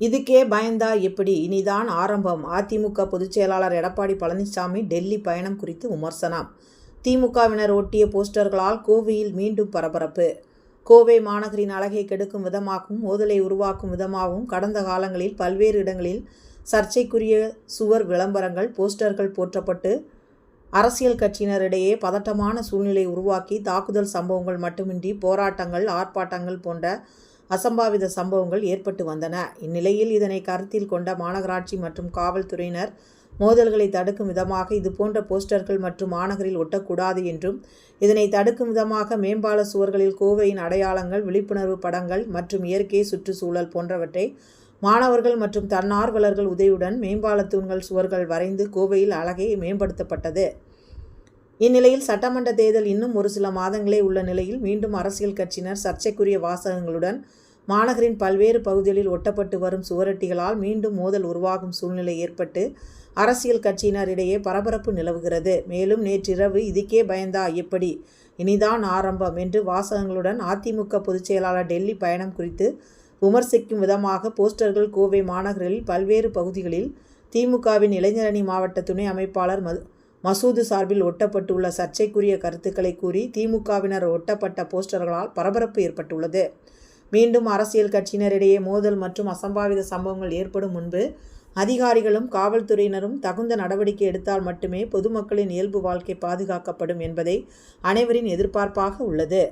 இதுக்கே பயந்தா எப்படி? இனிதான் ஆரம்பம். அதிமுக பொதுச்செயலாளர் எடப்பாடி பழனிசாமி டெல்லி பயணம் குறித்து விமர்சனம். திமுகவினர் ஒட்டிய போஸ்டர்களால் கோவையில் மீண்டும் பரபரப்பு. கோவை மாநகரின் அழகை கெடுக்கும் விதமாகவும் மோதலை உருவாக்கும் விதமாகவும் கடந்த காலங்களில் பல்வேறு இடங்களில் சர்ச்சைக்குரிய சுவர் விளம்பரங்கள் போஸ்டர்கள் போற்றப்பட்டு அரசியல் கட்சியினரிடையே பதட்டமான சூழ்நிலை உருவாக்கி தாக்குதல் சம்பவங்கள் மட்டுமின்றி போராட்டங்கள் ஆர்ப்பாட்டங்கள் போன்ற அசம்பாவித சம்பவங்கள் ஏற்பட்டு வந்தன. இந்நிலையில் இதனை கருத்தில் கொண்ட மாநகராட்சி மற்றும் காவல்துறையினர் மோதல்களை தடுக்கும் விதமாக இதுபோன்ற போஸ்டர்கள் மற்றும் மாநகரில் ஒட்டக்கூடாது என்றும் இதனை தடுக்கும் விதமாக மேம்பால சுவர்களில் கோவையின் அடையாளங்கள் விழிப்புணர்வு படங்கள் மற்றும் இயற்கை சுற்றுச்சூழல் போன்றவற்றை மாணவர்கள் மற்றும் தன்னார்வலர்கள் உதவியுடன் மேம்பால தூண்கள் சுவர்கள் வரைந்து கோவையில் அழகை மேம்படுத்தப்பட்டது. இந்நிலையில் சட்டமன்ற தேர்தல் இன்னும் ஒரு சில மாதங்களே உள்ள நிலையில் மீண்டும் அரசியல் கட்சியினர் சர்ச்சைக்குரிய வாசகங்களுடன் மாநகரின் பல்வேறு பகுதிகளில் ஒட்டப்பட்டு வரும் சுவரொட்டிகளால் மீண்டும் மோதல் உருவாகும் சூழ்நிலை ஏற்பட்டு அரசியல் கட்சியினரிடையே பரபரப்பு நிலவுகிறது. மேலும் நேற்றிரவு இதுக்கே பயந்தா எப்படி? இனிதான் ஆரம்பம் என்று வாசகங்களுடன் அதிமுக பொதுச்செயலாளர் டெல்லி பயணம் குறித்து விமர்சிக்கும் விதமாக போஸ்டர்கள் கோவை மாநகரில் பல்வேறு பகுதிகளில் திமுகவின் இளைஞரணி மாவட்ட துணை அமைப்பாளர் மது மசூது சார்பில் ஒட்டப்பட்டுள்ள சர்ச்சைக்குரிய கருத்துக்களை கூறி திமுகவினர் ஒட்டப்பட்ட போஸ்டர்களால் பரபரப்பு ஏற்பட்டுள்ளது. மீண்டும் அரசியல் கட்சியினரிடையே மோதல் மற்றும் அசம்பாவித சம்பவங்கள் ஏற்படும் முன்பு அதிகாரிகளும் காவல்துறையினரும் தகுந்த நடவடிக்கை எடுத்தால் மட்டுமே பொதுமக்களின் இயல்பு வாழ்க்கை பாதுகாக்கப்படும் என்பதை அனைவரின் எதிர்பார்ப்பாக உள்ளது.